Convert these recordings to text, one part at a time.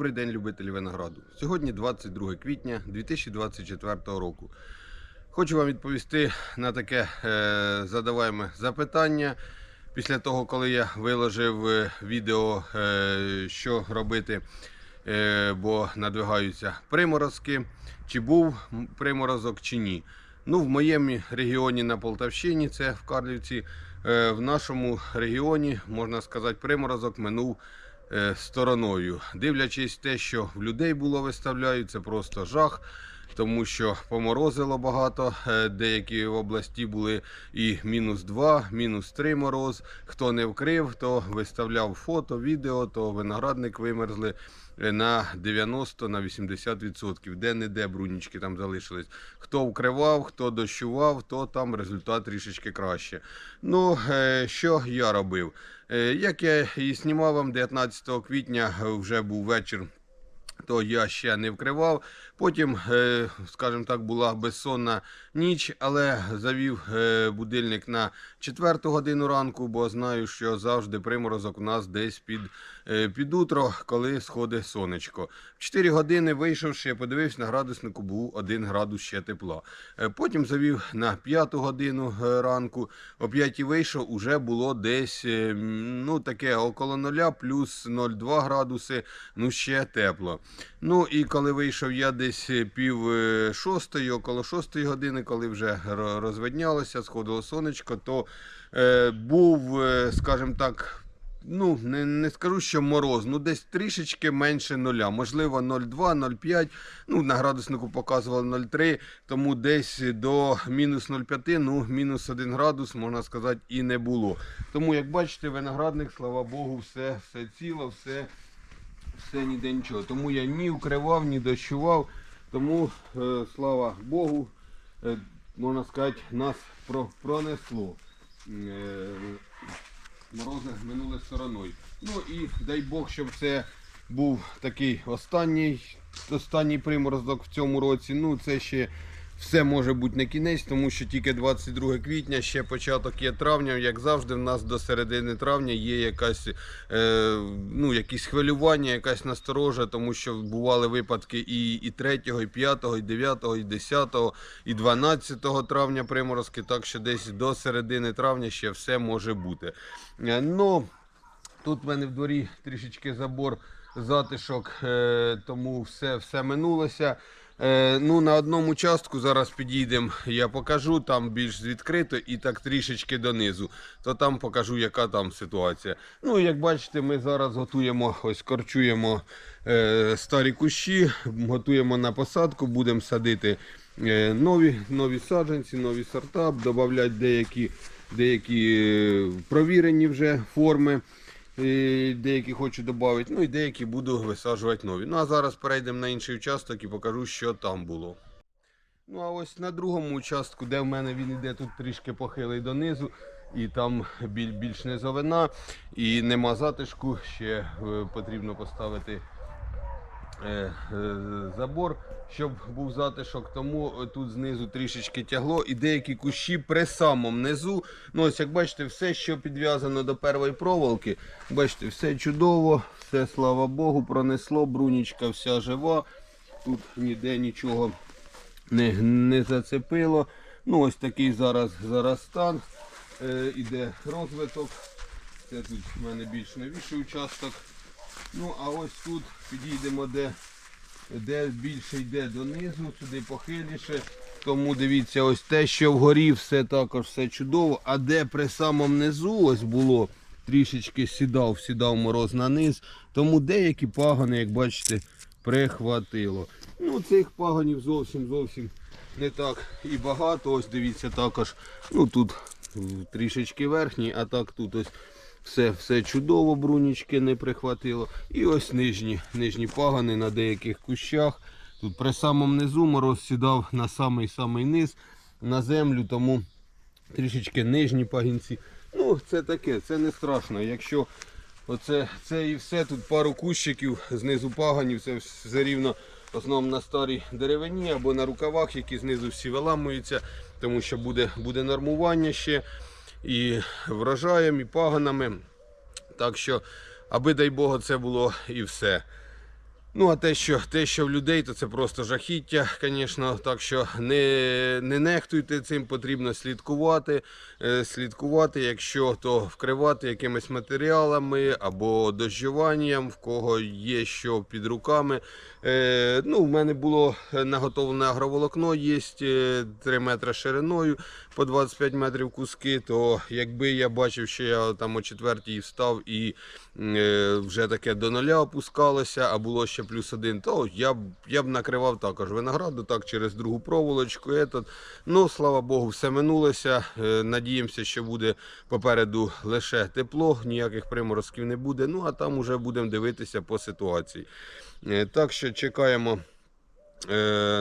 Добрий день, любителі винограду. Сьогодні 22 квітня 2024 року. Хочу вам відповісти на таке е, задаваєме запитання. Після того, коли я виложив е, відео, е, що робити, е, бо надвигаються приморозки, чи був приморозок, чи ні. Ну, в моєму регіоні на Полтавщині, це в Карлівці, е, в нашому регіоні, можна сказати, приморозок минув стороною. Дивлячись те, що в людей було виставляють, це просто жах. Тому що поморозило багато, е, деякі області були і мінус 2, мінус 3 мороз. Хто не вкрив, то виставляв фото, відео, то виноградник вимерзли е, на 90 на 80%. Де-не-де брунічки там залишились. Хто вкривав, хто дощував, то там результат трішечки краще. Ну, е, що я робив? Е, Як я і знімав вам 19 квітня, вже був вечір то я ще не вкривав. Потім, е, скажімо так, була безсонна ніч, але завів е, будильник на 4 годину ранку, бо знаю, що завжди приморозок у нас десь під, е, під утро, коли сходить сонечко. 4 години вийшовши, подивився на градуснику, був 1 градус ще тепла. Потім завів на 5 годину ранку. О 5 вийшов, уже було десь ну, таке около 0, плюс 0,2 градуси, ну ще тепло. Ну і коли вийшов я десь пів е, шостої, около шостої години, коли вже ро- розвиднялося, сходило сонечко, то е, був, е, скажімо так, ну не, не скажу, що мороз, ну десь трішечки менше нуля. Можливо, 0,2, 0,5. Ну, на градуснику показувало 0,3, тому десь до мінус 0,5, ну мінус 1 градус, можна сказати, і не було. Тому, як бачите, виноградник, слава Богу, все, все ціло, все все ніде нічого. Тому я ні укривав, ні дощував. Тому, е, слава Богу, е, можна сказати, нас про, пронесло. Е, морози минули стороною. Ну і дай Бог, щоб це був такий останній, останній приморозок в цьому році. Ну, це ще все може бути не кінець, тому що тільки 22 квітня, ще початок є травня. Як завжди, в нас до середини травня є якась, е, ну, якісь хвилювання, якась насторожа, тому що бували випадки і, і 3, і 5, і 9, і 10, і 12 травня приморозки, так що десь до середини травня ще все може бути. Е, Ну, Тут в мене в дворі трішечки забор затишок, е, тому все, все минулося. Е, ну, на одному частку зараз підійдемо, я покажу, там більш відкрито і так трішечки донизу. То там покажу, яка там ситуація. Ну, як бачите, ми зараз готуємо, ось корчуємо е, старі кущі, готуємо на посадку, будемо садити е, нові, нові саджанці, нові сорта, додати деякі, деякі е, провірені вже форми. Деякі хочу додати, ну і деякі буду висаджувати нові. Ну а зараз перейдемо на інший участок і покажу, що там було. Ну а ось на другому участку, де в мене він іде тут трішки похилий донизу, і там біль, більш низовина, і нема затишку, ще е, потрібно поставити забор, щоб був затишок. Тому е, тут знизу трішечки тягло. І деякі кущі при самому низу. Ну, ось як бачите, все, що підв'язано до першої проволоки, бачите, все чудово, все, слава Богу, пронесло, брунічка вся жива. Тут ніде нічого не, не зацепило. Ну, ось такий зараз, зараз стан. Е, іде розвиток. Це тут в мене більш новіший участок. Ну, а ось тут підійдемо, де, де більше йде донизу, сюди похиліше. Тому дивіться, ось те, що вгорі, все також все чудово. А де при самому низу ось було, трішечки сідав, сідав мороз на низ. Тому деякі пагони, як бачите, прихватило. Ну, цих пагонів зовсім зовсім не так і багато. Ось дивіться також. Ну тут трішечки верхній, а так тут ось все, все чудово, брунічки не прихватило. І ось нижні, нижні пагони на деяких кущах. Тут при самому низу мороз сідав на самий-самий низ на землю, тому трішечки нижні пагінці. Ну, це таке, це не страшно. Якщо оце це і все, тут пару кущиків, знизу паганів, це все рівно в на старій деревині або на рукавах, які знизу всі виламуються, тому що буде, буде нормування ще і врожаєм, і паганами. Так що, аби дай Бога, це було і все. Ну, а те, що, те, що в людей, то це просто жахіття, звісно. Так що не, не нехтуйте цим, потрібно слідкувати. Е, слідкувати, якщо то вкривати якимись матеріалами або дощуванням, в кого є що під руками. Е, ну, в мене було наготовлене агроволокно, є 3 метри шириною по 25 метрів куски, то якби я бачив, що я там о четвертій встав і е, вже таке до нуля опускалося, а було ще плюс один, то я б, я б накривав також винограду так через другу проволочку. Этот. Ну, слава Богу, все минулося. Е, Надіємося, що буде попереду лише тепло, ніяких приморозків не буде. Ну а там уже будемо дивитися по ситуації. Е, Так що чекаємо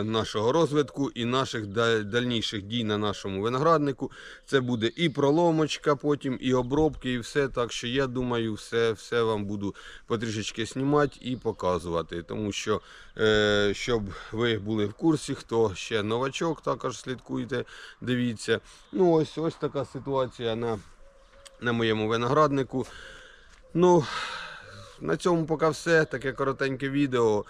нашого розвитку і наших дальніших дій на нашому винограднику. Це буде і проломочка, потім і обробки, і все. Так що я думаю, все, все вам буду потрішечки знімати і показувати. Тому що, е, щоб ви були в курсі, хто ще новачок, також слідкуйте, дивіться. Ну, ось ось така ситуація на, на моєму винограднику. Ну, на цьому поки все. Таке коротеньке відео.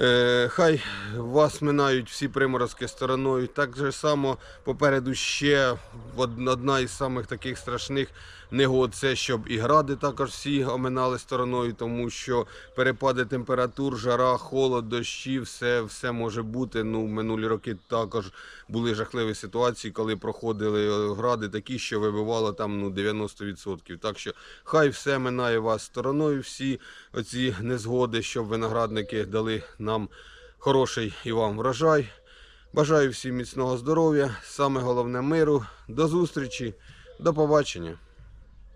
Е, хай вас минають всі приморозки стороною. Так же само попереду ще одна із самих таких страшних негод це щоб і гради також всі оминали стороною, тому що перепади температур, жара, холод, дощі, все, все може бути. Ну, минулі роки також були жахливі ситуації, коли проходили е, гради такі, що вибивало там ну, 90%. Так що хай все минає вас стороною, всі оці незгоди, щоб виноградники дали нам хороший і вам врожай. Бажаю всім міцного здоров'я, саме головне миру. До зустрічі, до побачення.